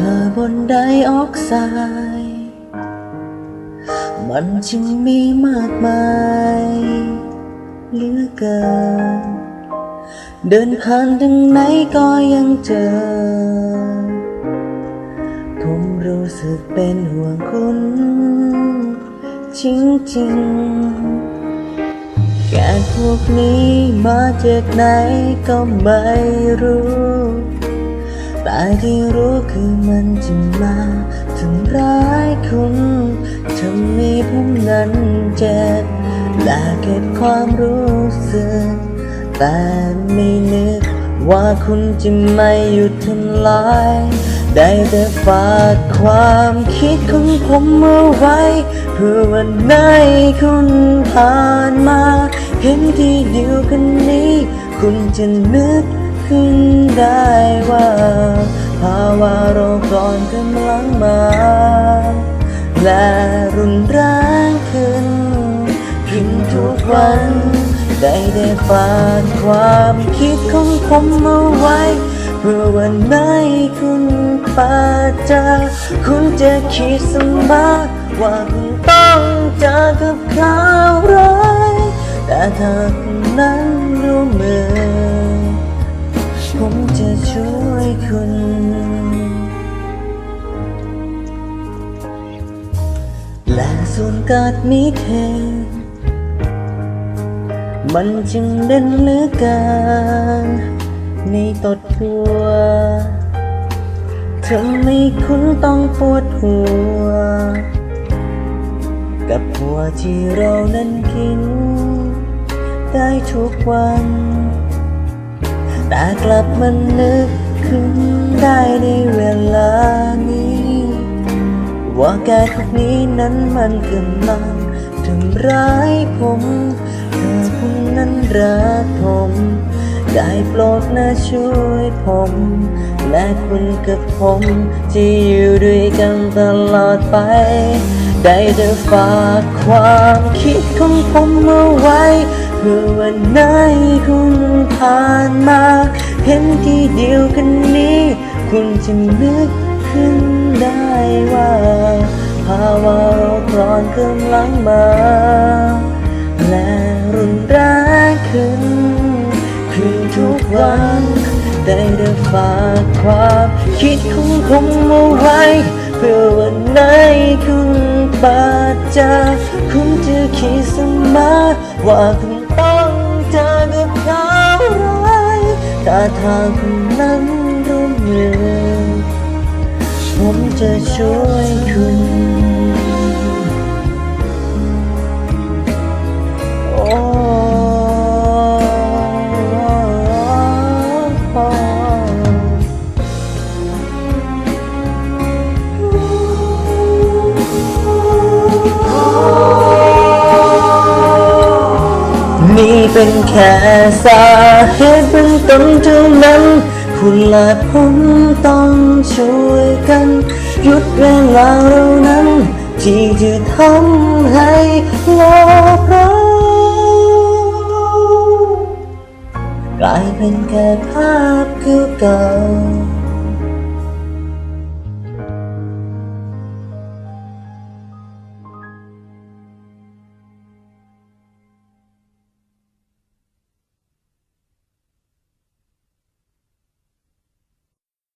ธอบนไดออกไซด์มันจึงมีมากมายเหลือเกิน เดินผ่านทางไหนก็ยังเจอ ผมรู้สึกเป็นห่วงคุณ จริงๆ แกพวกนี้มาจากไหนก็ไม่รู้ แต่ที่รู้คือมันจะมาทำร้ายคุณทำให้ผมนั้นเจ็บและเก็บความรู้สึก แต่ไม่นึกว่าคุณจะไม่หยุดทำลาย ได้แต่ฝากความคิดของผมเอาไว้ เพื่อวันไหนคุณผ่านมา เห็นที่เดียวกันนี้ คุณจะนึก ขึ้นได้ว่า ภาวะโรคร้อนกำลังมา และรุนแรงขึ้น ขึ้นทุกวันได้ได้ฝากความคิดของผมเอาไว้เพื่อวันไหนคุณปาจอคุณจะคิดเสมอว่าคุณต้องเจอกับข่าวร้ายแต่ถ้าคุณนั้นรู้เมือผ วยคุณและส่วนกาดมีเท มันจึงเด่นเหลือเกินในตดหัวทำให้คุณต้องปวดหัว กับหัวที่เรานั้นกิน ได้ทุกวัน แต่กลับมันนึก ขึ้นได้ในเวลานี้ ว่าแกทุกนี้นั้นมันกำลังทำร้ายผมถ้าคุณนั้นรักผม ได้โปรดนะช่วยผม และคุณกับผมที่อยู่ด้วยกันตลอดไป ได้แต่ฝากความคิดของผมเอาไว้ เพื่อวันไหนคุณผ่านมา เห็นที่เดียวกันนี้ คุณจะนึกขึ้นได้ว่าภาวะโรคร้อนกำลังมา และรุนแรงขึ้นขึ้นทุกวันได้ได้ฝากความคิดของผมเอาไว้เพื่อวันไหนคุณบาดจ็บคุณจะคิดเสมอว่าคุณ ถ้าทางนั้นรู้มือผมจะช่วยคุณ เป็นแค่สาเหตุเบื้องต้นเท่านั้นคุณและผมต้องช่วยกัน หยุดเวลาเรานั้น ที่จะทำให้โลกเรากลายเป็นแค่ภาพเก่า